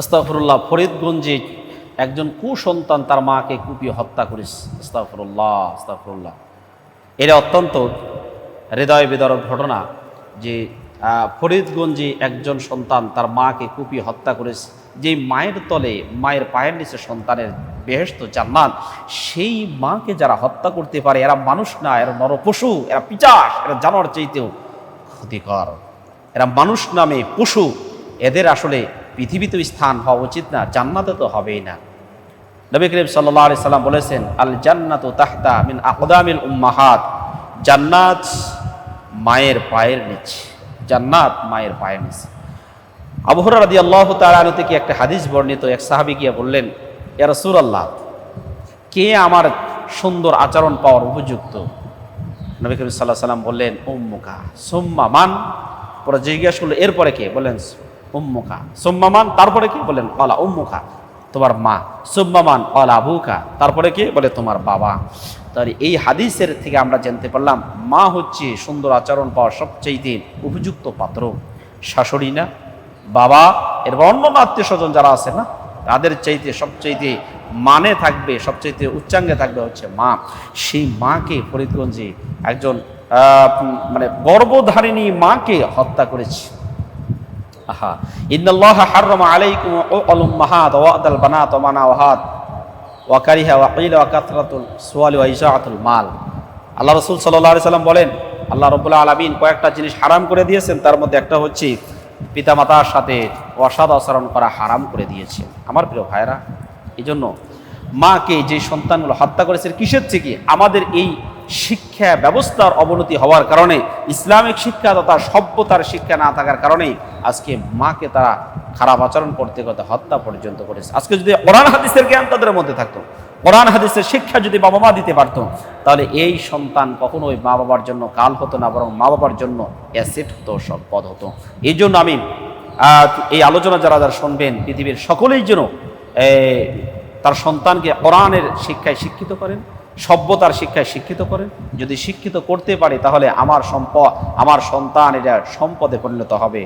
আস্তাফরুল্লাহ ফরিদগঞ্জে একজন কুসন্তান তার মাকে কুপিয়ে হত্যা করিস আস্তাফরুল্লাহ আস্তাফরুল্লাহ এটা অত্যন্ত হৃদয় বিদারক ঘটনা যে ফরিদগঞ্জে একজন সন্তান তার মাকে কুপিয়ে হত্যা করেছে। যে মায়ের তলে, মায়ের পায়ের নিচে সন্তানের বেহেস্ত জান্নাত, সেই মাকে যারা হত্যা করতে পারে, এরা মানুষ না, এরা নরপশু, এরা পিচাস, এরা জানোয়ার চাইতেও ক্ষতিকর। এরা মানুষ নামে পশু। এদের আসলে পৃথিবীতে স্থান হওয়া উচিত না, জান্নাতে তো হবেই না। নবী করিম সাল্লাহ আলি সাল্লাম বলেছেন আল জান্নাত তাহতা মিন আকদামিল উম্মাহাত। জান্নাত মায়ের পায়ের নিচে, জান্নাত মায়ের পায়ের নিচে। আবহরা রাদি আল্লাহ তালু থেকে একটা হাদিস বর্ণিত, এক সাহাবি গিয়ে বললেন, ইয়া রসুল আল্লাহ কে আমার সুন্দর আচরণ পাওয়ার উপযুক্ত? নবী করিম সাল্লাহ সাল্লাম বললেন, উম্মুকা। সোম্মা, মান? পরে জিজ্ঞাসা করল, এরপরে কে? বললেন উম্মুকা। সোম্মা মান তারপরে কি? বলেন অলা উম্মুকা। তোমার মা। সোম্মা মান অলা আবুকা। তারপরে কে? বলে, তোমার বাবা। তাহলে এই হাদিসের থেকে আমরা জানতে পারলাম, মা হচ্ছে সুন্দর আচরণ পাওয়ার সবচেয়ে উপযুক্ত পাত্র। শাশুড়ি না, বাবা এর অন্য আত্মীয় স্বজন যারা আছে না, তাদের চাইতে সবচাইতে মানে থাকবে, সবচাইতে উচ্চাঙ্গে থাকবে হচ্ছে মা। সেই মাকে ফরিদগঞ্জে একজন মানে গর্ভধারিণী মাকে হত্যা করেছে। আহা, ইন্নাল্লাহ হাররামা আলাইকুম আল উম্মাহাত ওয়া আদাল বানাত ওয়া মানাওয়াহাত ওয়া কারিহা ওয়া কিলা ওয়া কাথরাতুল সুয়ালি ওয়া ইজাআতুল মাল। আল্লাহ রাসূল সাল্লাল্লাহু আলাইহি সাল্লাম বলেন, আল্লাহ রাব্বুল আলামিন কয়েকটা জিনিস হারাম করে দিয়েছেন, তার মধ্যে একটা হচ্ছে পিতামাতার সাথে অসাদ আচরণ করা হারাম করে দিয়েছে। আমার প্রিয় ভাইরা এই জন্য মাকে যে সন্তানগুলো হত্যা করেছে, কিসের থেকে? আমাদের এই শিক্ষা ব্যবস্থার অবনতি হওয়ার কারণে, ইসলামিক শিক্ষা তথা সভ্যতার শিক্ষা না থাকার কারণে আজকে মাকে তারা খারাপ আচরণ করতে করতে হত্যা পর্যন্ত করেছে। আজকে যদি কোরআন হাদিসের জ্ঞান তাদের মধ্যে থাকতো, কোরআন হাদিসের শিক্ষা যদি বাবা মা দিতে পারতো, তাহলে এই সন্তান কখনোই মা বাবার জন্য কাল হতো না, বরং মা বাবার জন্য অ্যাসেট হতো সম্পদ হতো। এই জন্য আমি এই আলোচনা যারা যারা শুনবেন, পৃথিবীর সকলেই যেন তার সন্তানকে কোরআনের শিক্ষায় শিক্ষিত করেন সভ্যতার শিক্ষায় শিক্ষিত করে। যদি শিক্ষিত করতে পারে, তাহলে আমার সম্পদ আমার সন্তান এটা সম্পদে পরিণত হবে